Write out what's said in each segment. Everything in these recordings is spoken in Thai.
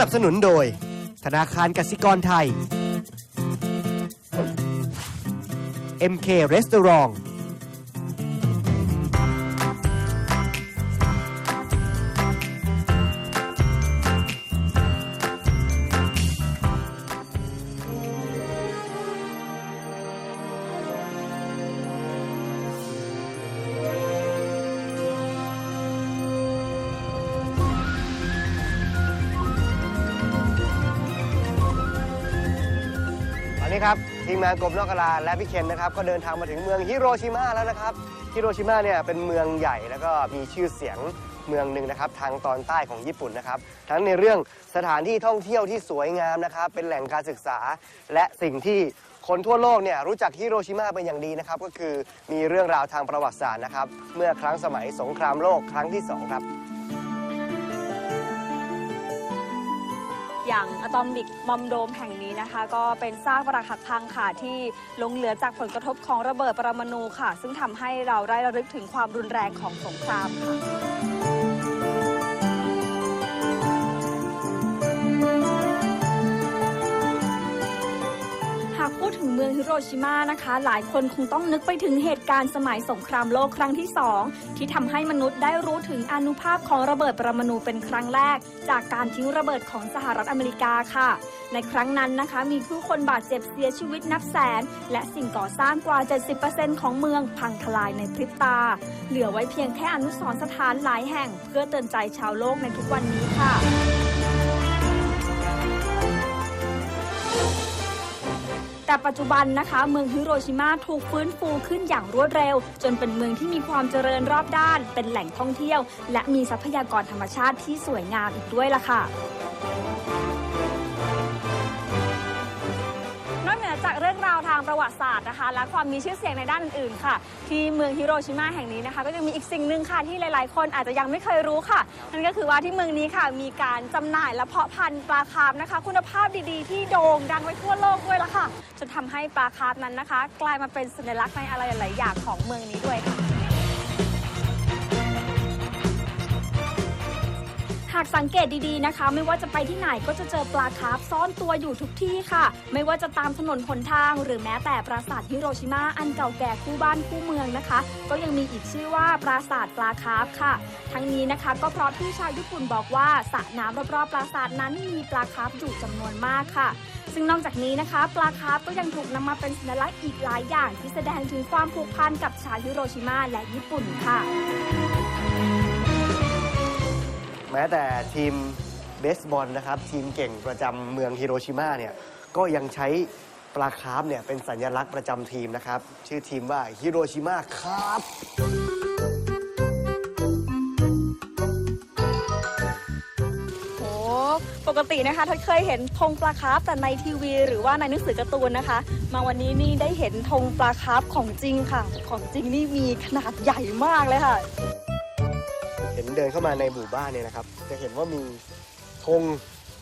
นับสนุนโดย ธนาคารกสิกรไทย MK Restaurant นี้ครับทีมงานกรมนอกกาลาและพี่เคนนะครับก็เดินทางมาถึงเมืองฮิโรชิมาแล้วนะครับฮิโรชิมาเนี่ยเป็นเมืองใหญ่แล้วก็มีชื่อเสียงเมืองหนึ่งนะครับทางตอนใต้ของญี่ปุ่นนะครับ ทั้งในเรื่องสถานที่ท่องเที่ยวที่สวยงามนะครับ เป็นแหล่งการศึกษา และสิ่งที่คนทั่วโลกเนี่ยรู้จักฮิโรชิมาเป็นอย่างดีนะครับ ก็คือมีเรื่องราวทางประวัติศาสตร์นะครับ เมื่อครั้งสมัยสงครามโลกครั้งที่สองครับ อย่างอะตอมิกมอมโดมแห่งนี้นะคะ ก็เป็นซากปรักหักพังค่ะที่หลงเหลือจากผลกระทบของระเบิดปรมาณูค่ะ ซึ่งทำให้เราได้ระลึกถึงความรุนแรงของสงครามค่ะ ถึงเมืองฮิโรชิมานะคะ หลายคนคงต้องนึกไปถึงเหตุการณ์สมัยสงครามโลกครั้งที่ 2 ที่ทำให้มนุษย์ได้รู้ถึงอนุภาพของระเบิดปรมาณูเป็นครั้งแรก จากการทิ้งระเบิดของสหรัฐอเมริกาค่ะ ในครั้งนั้นนะคะ มีผู้คนบาดเจ็บเสียชีวิตนับแสน และสิ่งก่อสร้างกว่า 70%ของเมืองพังทลายในพริบตา เหลือไว้เพียงแค่อนุสรณ์สถานหลายแห่ง เพื่อเตือนใจชาวโลกในทุกวันนี้ค่ะ แต่ปัจจุบันนะคะ เมืองฮิโรชิมาถูกฟื้นฟูขึ้นอย่างรวดเร็ว จนเป็นเมืองที่มีความเจริญรอบด้าน เป็นแหล่งท่องเที่ยว และมีทรัพยากรธรรมชาติที่สวยงามอีกด้วยล่ะค่ะ วัติศาสตร์นะคะ และความมีชื่อเสียงในด้านอื่นๆค่ะ ที่เมืองฮิโรชิมาแห่งนี้นะคะ ก็ยังมีอีกสิ่งหนึ่งค่ะที่หลายๆ คนอาจจะยังไม่เคยรู้ค่ะ นั่นก็คือว่าที่เมืองนี้ค่ะมีการจำหน่ายและเพาะพันธุ์ปลาคาร์ฟนะคะ คุณภาพดีๆ ที่โด่งดังไปทั่วโลกด้วยละค่ะจนทำให้ปลาคาร์ฟนั้นนะคะ กลายมาเป็นสัญลักษณ์ในอะไรหลายๆอย่างของเมืองนี้ด้วยค่ะากสังเกตดีๆนะคะ ไม่ว่าจะไปที่ไหนก็จะเจอปลาคาร์ฟซ่อนตัวอยู่ทุกที่ค่ะ ไม่ว่าจะตามถนนหนทาง หรือแม้แต่ปราสาทฮิโรชิมาอันเก่าแก่คู่บ้านคู่เมืองนะคะ ก็ยังมีอีกชื่อว่าปราสาทปลาคาร์ฟค่ะ ทั้งนี้นะคะ ก็เพราะที่ชาวญี่ปุ่นบอกว่าสระน้ำรอบๆปราสาทนั้นมีปลาคาร์ฟอยู่จำนวนมากค่ะ ซึ่งนอกจากนี้นะคะ ปลาคาร์ฟก็ยังถูกนำมาเป็นสัญลักษณ์อีกหลายอย่างที่แสดงถึงความผูกพันกับชาวฮิโรชิมาและญี่ปุ่นค่ะ แม้แต่ทีมเบสบอลนะครับ ทีมเก่งประจำเมืองฮิโรชิมาเนี่ยก็ยังใช้ปลาคาร์ฟเนี่ยเป็นสัญลักษณ์ประจำทีมนะครับ ชื่อทีมว่าฮิโรชิมาคาร์ฟโอ้ปกตินะคะทัดเคยเห็นธงปลาคาร์ฟแต่ในทีวี หรือว่าในหนังสือการ์ตูนนะคะ มาวันนี้นี่ได้เห็นธงปลาคาร์ฟของจริงค่ะ ของจริงนี่มีขนาดใหญ่มากเลยค่ะ นเดินเข้ามาในหมู่บ้านเนี่ยนะครับ จะเห็นว่ามีธง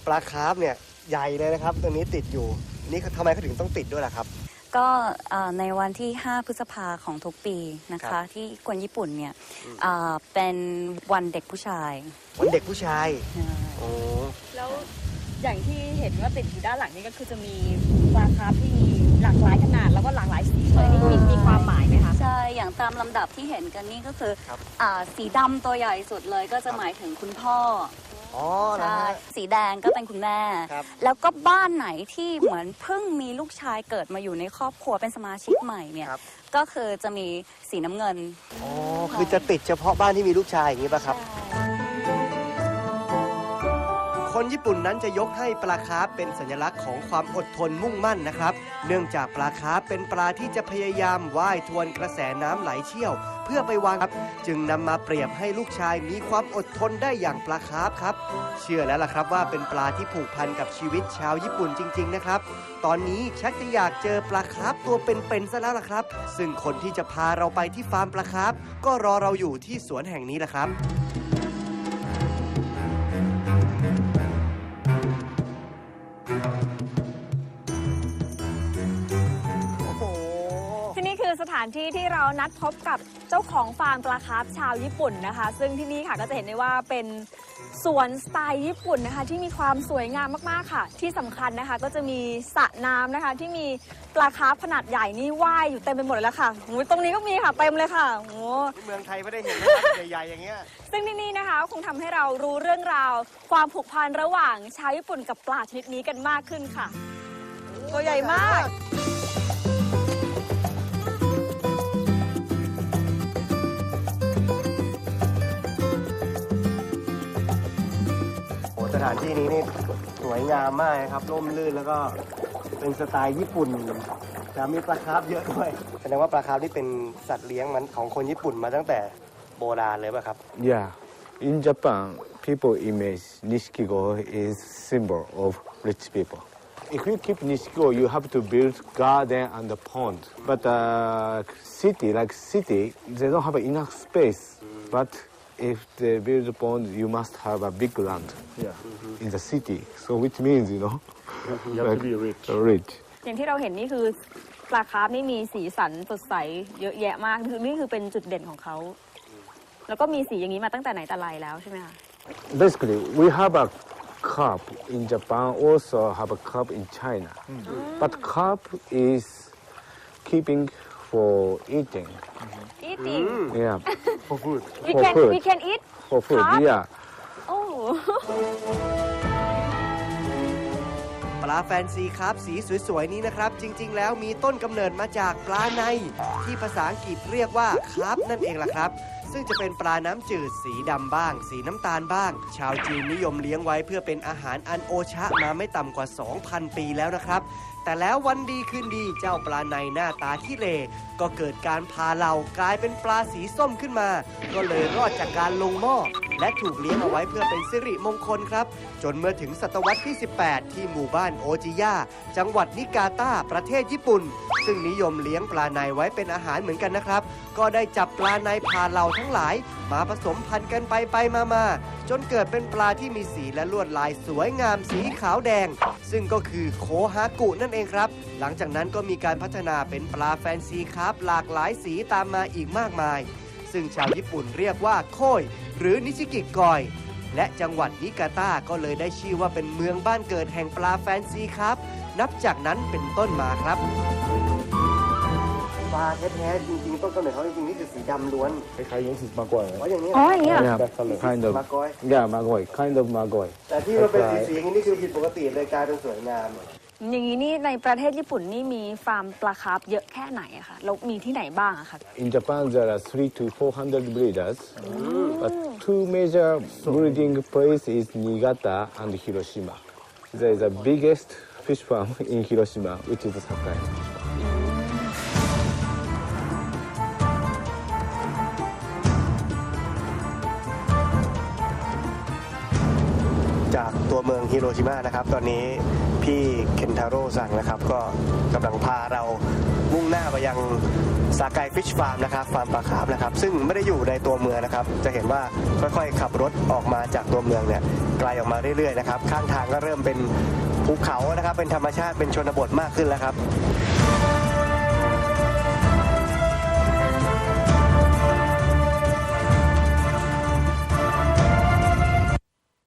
ปลาคาร์ฟเนี่ยใหญ่เลยนะครับตรงนี้ติดอยู่นี่ทำไมเขาถึงต้องติดด้วยล่ะครับ ก็เอ่อในวันที่ 5 พฤษภาของทุกปีนะครัคะบที่คนญี่ปุ่นเนี่ยเอ่อเป็นวันเด็กผู้ชาย วันเด็กผู้ชายนะโอ้แล้ว อย่างที่เห็นว่าติดอยู่ด้านหลังนี่ก็คือจะมีปลาคาร์ฟที่มีหลากหลายขนาดแล้วก็หลากหลายสีเลยนี่มีมีความหมายไหมคะใช่ อย่างตามลำดับที่เห็นกันนี่ก็คือครับ อ่าสีดำตัวใหญ่สุดเลยก็จะหมายถึงคุณพ่ออ๋อนะใช่ฮะ สีแดงก็เป็นคุณแม่ ครับ แล้วก็บ้านไหนที่เหมือนเพิ่งมีลูกชายเกิดมาอยู่ในครอบครัวเป็นสมาชิกใหม่เนี่ยครับก็คือจะมีสีน้ำเงินอ๋อคือจะติดเฉพาะบ้านที่มีลูกชายอย่างนี้ป่ะครับ คนญี่ปุ่นนั้นจะยกให้ปลาคาร์ฟเป็นสัญลักษณ์ของความอดทนมุ่งมั่นนะครับ เนื่องจากปลาคาร์ฟเป็นปลาที่จะพยายามว่ายทวนกระแสน้ำไหลเชี่ยว เพื่อไปวางครับจึงนำมาเปรียบให้ลูกชายมีความอดทนได้อย่างปลาคาร์ฟครับ เชื่อแล้วล่ะครับว่าเป็นปลาที่ผูกพันกับชีวิตชาวญี่ปุ่นจริง ๆ นะครับ ตอนนี้ชักจะอยากเจอปลาคาร์ฟตัวเป็นๆซะแล้วล่ะครับ ซึ่งคนที่จะพาเราไปที่ฟาร์มปลาคาร์ฟก็รอเราอยู่ที่สวนแห่งนี้แหละครับานที่ที่เรานัดพบกับเจ้าของฟาร์มปลาคาร์ฟชาวญี่ปุ่นนะคะ ซึ่งที่นี่ค่ะก็จะเห็นได้ว่าเป็นสวนสไตล์ญี่ปุ่นนะคะ ที่มีความสวยงามมากๆค่ะ ที่สำคัญนะคะ ก็จะมีสระน้ำนะคะ ที่มีปลาคาร์ฟขนาดใหญ่นี่ว่ายอยู่เต็มไปหมดเลยละค่ะโอ้ยตรงนี้ก็มีค่ะเต็มเลยค่ะโอ้เมืองไทยไม่ได้เห็นนะครับใหญ่ๆอย่างเงี้ยซึ่งที่นี่นะคะคงทำให้เรารู้เรื่องราว ความผูกพันระหว่างชาวญี่ปุ่นกับปลาชนิดนี้กันมากขึ้นค่ะ ตัวใหญ่มาก ถานที่นี้นี่สวยงามมากครับร่มรื่นแล้วก็เป็นสไตล์ญี่ปุ่นจะมีปลาคาร์ฟเยอะด้วยแสดงว่าปลาคาร์ฟนี่เป็นสัตว์เลี้ยงมันของคนญี่ปุ่นมาตั้งแต่โบราณเลยป่ะครับ Yeah, in Japan, people image Nishikigo is symbol of rich people. If you keep Nishikigo, you have to build garden and a pond. But uh, city, like city, they don't have enough space. But if they build a pond, you must have a big land in the city. So which means, you know, You have to be rich. rich. อย่างที่เราเห็นนี่คือปลาคาร์ฟนี่มีสีสันสดใสเยอะแยะมากคือนี่คือเป็นจุดเด่นของเขา แล้วก็มีสีอย่างนี้มาตั้งแต่ไหนแต่ไรแล้วใช่ไหมคะ Basically, we have a cup in Japan, also have a cup in China. But cup is keeping for eating. Eating. Mm. Yeah, For food. We For can food. we can eat. for food. Yeah. Oh. ลาแฟนซีคร์ฟสีสวยๆนี้นะครับ จริง ๆ แล้วมีต้นกำเนิดมาจากปลาใน ที่ภาษาอังกฤษเรียกว่าคาร์ฟนั่นเองล่ะครับ ซึ่งจะเป็นปลาน้ำจืดสีดำบ้าง สีน้ำตาลบ้าง ชาวจีนนิยมเลี้ยงไว้เพื่อเป็นอาหารอันโอชะมาไม่ต่ำกว่า 2,000 ปีแล้วนะครับแต่แล้ววันดีคืนดีเจ้าปลาในหน้าตาที่เลก็เกิดการพาเรากลายเป็นปลาสีส้มขึ้นมา ก็เลยรอดจากการลงหม้อ และถูกเลี้ยงเอาไว้เพื่อเป็นสิริมงคลครับ จนเมื่อถึงศตวรรษที่ 18 ที่หมู่บ้านโอจิยาจังหวัดนิกาตาประเทศญี่ปุ่น ซึ่งนิยมเลี้ยงปลาในไว้เป็นอาหารเหมือนกันนะครับ ก็ได้จับปลาในพาเราทั้งหลาย มาผสมพันธุ์กันไปไปมามาจนเกิดเป็นปลาที่มีสีและลวดลายสวยงามสีขาวแดง ซึ่งก็คือโคฮากุนั่นเองครับ หลังจากนั้นก็มีการพัฒนาเป็นปลาแฟนซีครับหลากหลายสีตามมาอีกมากมาย ซึ่งชาวญี่ปุ่นเรียกว่าโคยหรือนิชิกิกอย และจังหวัดนิกาตาก็เลยได้ชื่อว่าเป็นเมืองบ้านเกิดแห่งปลาแฟนซีครับ นับจากนั้นเป็นต้นมาครับปลาแท้ๆจริงๆต้นกำเนิดเขาจริงๆนี่คือสีดำล้วน This is magoi. เพราะอย่างนี้อ๋ออย่างนี้เหรอ Yeah, kind of. มากอย Yeah, magoi. Kind of magoi. แต่ที่มันเป็นสีๆอย่างนี้นี่คือผิดปกติเลยกลายเป็นสวยงาม อย่างนี้นี่ในประเทศญี่ปุ่นนี่มีฟาร์มปลาคาร์ฟเยอะแค่ไหนอะคะแล้วมีที่ไหนบ้างอะคะ In Japan, there are three to four hundred breeders, but two major breeding place is Niigata and Hiroshima. There is the biggest fish farm in Hiroshima, which is Sakai. จากตัวเมืองฮิโรชิมานะครับ ตอนนี้ พี่เคนทาโร่สั่งนะครับ ก็กำลังพาเรามุ่งหน้าไปยังสากายฟิชฟาร์มนะครับฟาร์มปลาคาร์ฟนะครับซึ่งไม่ได้อยู่ในตัวเมืองนะครับ จะเห็นว่าค่อยๆขับรถออกมาจากตัวเมืองเนี่ยไกลออกมาเรื่อยๆนะครับข้างทางก็เริ่มเป็นภูเขานะครับเป็นธรรมชาติเป็นชนบทมากขึ้นแล้วครับ